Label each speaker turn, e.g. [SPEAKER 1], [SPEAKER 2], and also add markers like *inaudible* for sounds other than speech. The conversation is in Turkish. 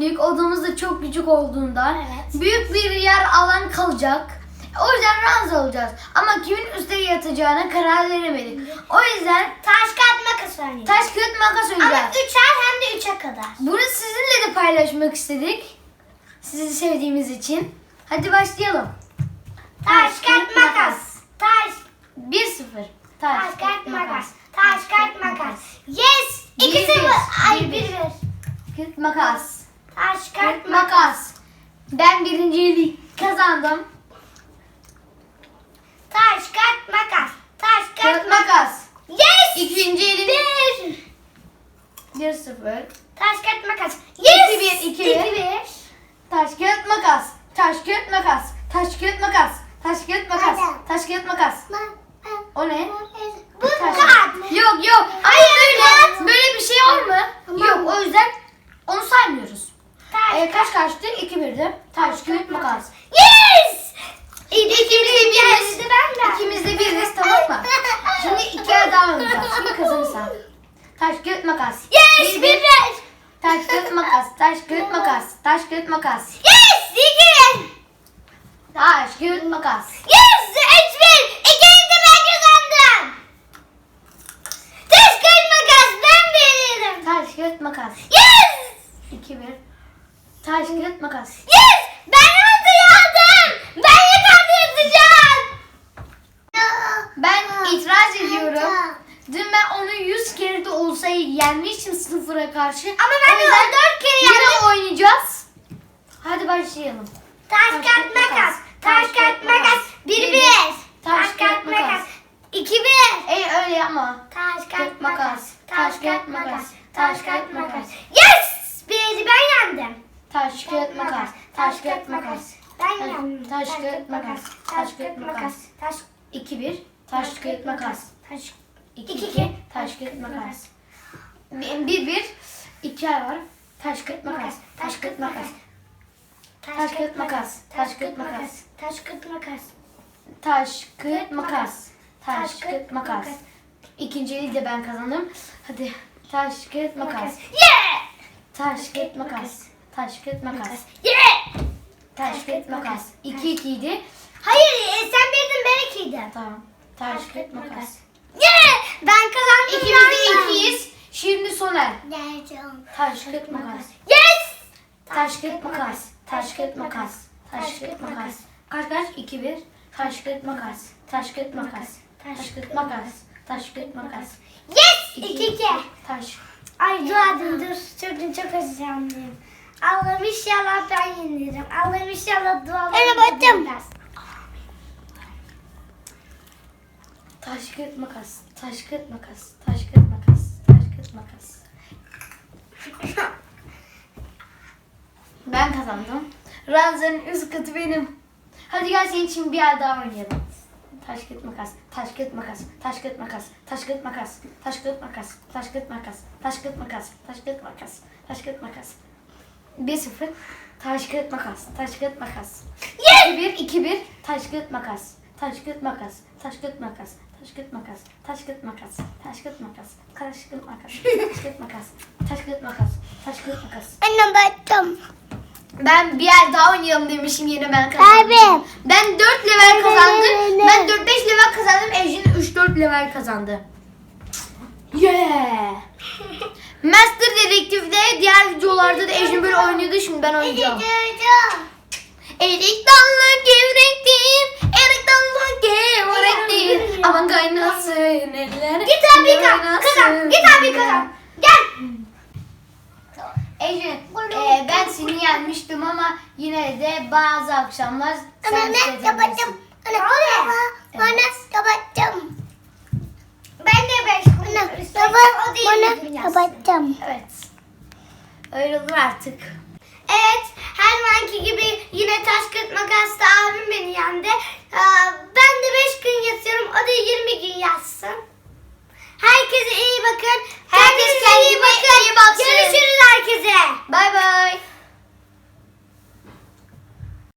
[SPEAKER 1] düşündük. Odamız da çok küçük olduğundan.
[SPEAKER 2] Evet.
[SPEAKER 1] Büyük bir yer alan kalacak. O yüzden ranza olacağız. Ama kimin üstte yatacağına karar veremedik. O yüzden
[SPEAKER 2] Taş kağıt makas oynayacağız.
[SPEAKER 1] taş kağıt makas
[SPEAKER 2] Ama
[SPEAKER 1] oynayacağız.
[SPEAKER 2] üçer hem de üçe kadar.
[SPEAKER 1] Bunu sizinle de paylaşmak istedik. Sizi sevdiğimiz için. Hadi başlayalım.
[SPEAKER 2] Taş kağıt makas. Taş
[SPEAKER 1] 1-0. Taş,
[SPEAKER 2] taş kağıt makas. Taş kağıt makas. Yes.
[SPEAKER 1] Bir,
[SPEAKER 2] 2
[SPEAKER 1] bir.
[SPEAKER 2] 0. Ay
[SPEAKER 1] Bir,
[SPEAKER 2] 1
[SPEAKER 1] bir.
[SPEAKER 2] 1.
[SPEAKER 1] Kağıt makas.
[SPEAKER 2] Taş
[SPEAKER 1] Kağıt
[SPEAKER 2] kağıt makas.
[SPEAKER 1] makas. Ben birinciliği kazandım.
[SPEAKER 2] Taş kağıt makas. Taş
[SPEAKER 1] Kağıt
[SPEAKER 2] makas. Yes.
[SPEAKER 1] İkinci elini.
[SPEAKER 2] Bir.
[SPEAKER 1] 1-0.
[SPEAKER 2] Taş kağıt makas. Yes.
[SPEAKER 1] bir, iki bir.
[SPEAKER 2] 2 1.
[SPEAKER 1] Taş kağıt makas. Taş kağıt makas. Taş kağıt makas. Taş kağıt makas. Taş kağıt makas. O ne?
[SPEAKER 2] Bu
[SPEAKER 1] Taş.
[SPEAKER 2] kağıt.
[SPEAKER 1] Yok yok.
[SPEAKER 2] Hayır,
[SPEAKER 1] Hayır
[SPEAKER 2] kağıt.
[SPEAKER 1] böyle, böyle bir şey var mı?
[SPEAKER 2] Tamam.
[SPEAKER 1] Yok o yüzden onu saymıyoruz.
[SPEAKER 2] Taş
[SPEAKER 1] Ee, kaç kaçtı? 2-1'di. Taş kağıt makas.
[SPEAKER 2] Yes.
[SPEAKER 1] İkimiz de biriz. İkimiz de biriz tamam mı? *laughs* Şimdi iki kere daha oynayacağız. Şimdi kazanırsan. Taş kağıt makas.
[SPEAKER 2] Yes.
[SPEAKER 1] Bir,
[SPEAKER 2] Bir
[SPEAKER 1] bir.
[SPEAKER 2] bir.
[SPEAKER 1] Taş kağıt makas. Taş kağıt makas. Taş kağıt makas.
[SPEAKER 2] Yes. 2
[SPEAKER 1] Taş kağıt makas.
[SPEAKER 2] Yes. 3 1. İkiniz de ben kazandım. Taş kağıt makas. Ben veririm.
[SPEAKER 1] Taş kağıt makas.
[SPEAKER 2] Yes.
[SPEAKER 1] 2-1. Taş kağıt makas.
[SPEAKER 2] Yes. Ben yumurtayı aldım. Ben yukarıda yatacağım.
[SPEAKER 1] Ben itiraz ediyorum. Dün ben onu 100 kere de olsa yenmiştim sıfıra karşı.
[SPEAKER 2] Ama ben de
[SPEAKER 1] yüzden
[SPEAKER 2] 4 kere
[SPEAKER 1] Yine
[SPEAKER 2] yendim.
[SPEAKER 1] oynayacağız. Hadi başlayalım.
[SPEAKER 2] Taş kağıt makas. Taş kağıt makas. 1 1. Taş kağıt makas. 2 1.
[SPEAKER 1] Ey öyle yapma.
[SPEAKER 2] Taş kağıt
[SPEAKER 1] makas.
[SPEAKER 2] Taş kağıt makas. Taş kağıt makas.
[SPEAKER 1] makas.
[SPEAKER 2] Yes! Birinci ben yendim.
[SPEAKER 1] Taş kağıt makas. Taş kağıt makas.
[SPEAKER 2] Ben yendim.
[SPEAKER 1] taş, kağıt, makas.
[SPEAKER 2] Taş kağıt makas. Taş
[SPEAKER 1] 2-1. Taş kağıt makas.
[SPEAKER 2] Taş
[SPEAKER 1] 2-2.
[SPEAKER 2] İki.
[SPEAKER 1] Taş kağıt makas. 1-1. 2 ay var. Taş kağıt makas. Taş kağıt makas. Taş kağıt makas. Taş kağıt makas.
[SPEAKER 2] Taş kağıt makas.
[SPEAKER 1] Taş kağıt makas. Taş kağıt makas. İkinci eli de ben kazandım. Hadi. Taş kağıt makas.
[SPEAKER 2] Yeah!
[SPEAKER 1] Taş kağıt makas. Taş kağıt makas.
[SPEAKER 2] Yeah!
[SPEAKER 1] Taş kağıt makas. 2-2 idi.
[SPEAKER 2] Hayır e, sen birdin ben ikiydim.
[SPEAKER 1] Tamam. Taş kağıt makas.
[SPEAKER 2] Yeah! Ben kazandım.
[SPEAKER 1] İkimiz de ikiyiz. Şimdi Soner.
[SPEAKER 2] Nerede?
[SPEAKER 1] Taş kağıt makas.
[SPEAKER 2] Yes!
[SPEAKER 1] Taş kağıt makas. Taş kağıt makas. Taş kağıt makas. Kaç kaç? 2-1. Taş kağıt makas. Taş kağıt makas. Taş kağıt makas. Taş kağıt makas.
[SPEAKER 2] Yes!
[SPEAKER 1] İki,
[SPEAKER 2] 2 2.
[SPEAKER 1] Taş.
[SPEAKER 2] Ay edin dur. Çok çok heyecanlıyım. Allah'ım inşallah ben yenirim. Allah'ım inşallah dualarım.
[SPEAKER 1] Evet,
[SPEAKER 2] baktım.
[SPEAKER 1] Taş kağıt makas. Taş kağıt makas. Taş kağıt makas. Taş kağıt makas. Ben kazandım. Ranzanın üst katı benim. Hadi gel senin için bir yer daha oynayalım. Taş kağıt makas. Taş kağıt makas. Taş kağıt makas. Taş kağıt makas. Taş kağıt makas. Taş kağıt makas. Taş kağıt makas. Taş kağıt makas. Taş kağıt makas. 1-0. Taş kağıt makas. Taş kağıt makas. 2-1 2-1 taş kağıt makas. Taş kağıt makas. Taş kağıt makas. Taş kağıt makas. Taş kağıt makas. Taş kağıt makas. Taş kağıt makas. Taş kağıt makas. Taş kağıt makas. Taş kağıt makas.
[SPEAKER 2] Anne baktım.
[SPEAKER 1] Ben bir yer daha oynayalım demişim yine ben kazandım.
[SPEAKER 2] Abi.
[SPEAKER 1] Ben 4 level kazandım. Ben 4-5 level kazandım. Ejin 3-4 level kazandı. Yeah. Master Dedektif'de diğer videolarda da Ejin böyle oynuyordu. Şimdi ben oynayacağım. Erik dallı gevrektim, erik dallı gevrektim. Aman kaynasın eller.
[SPEAKER 2] Git abi. Kazan. Git abi kazan. Gel.
[SPEAKER 1] Ejin, e, ben seni yenmiştim ama yine de bazı akşamlar sen
[SPEAKER 2] Anne kapattım. Anne baba. Anne kapattım. Ben de beş Anne baba. Bana kapattım
[SPEAKER 1] ayrıldım. Evet. Ayrıldım artık.
[SPEAKER 2] Evet, her zamanki gibi yine taş kırt makasla abim beni yendi. Ben de 5 gün yatıyorum, o da 20 gün yatsın.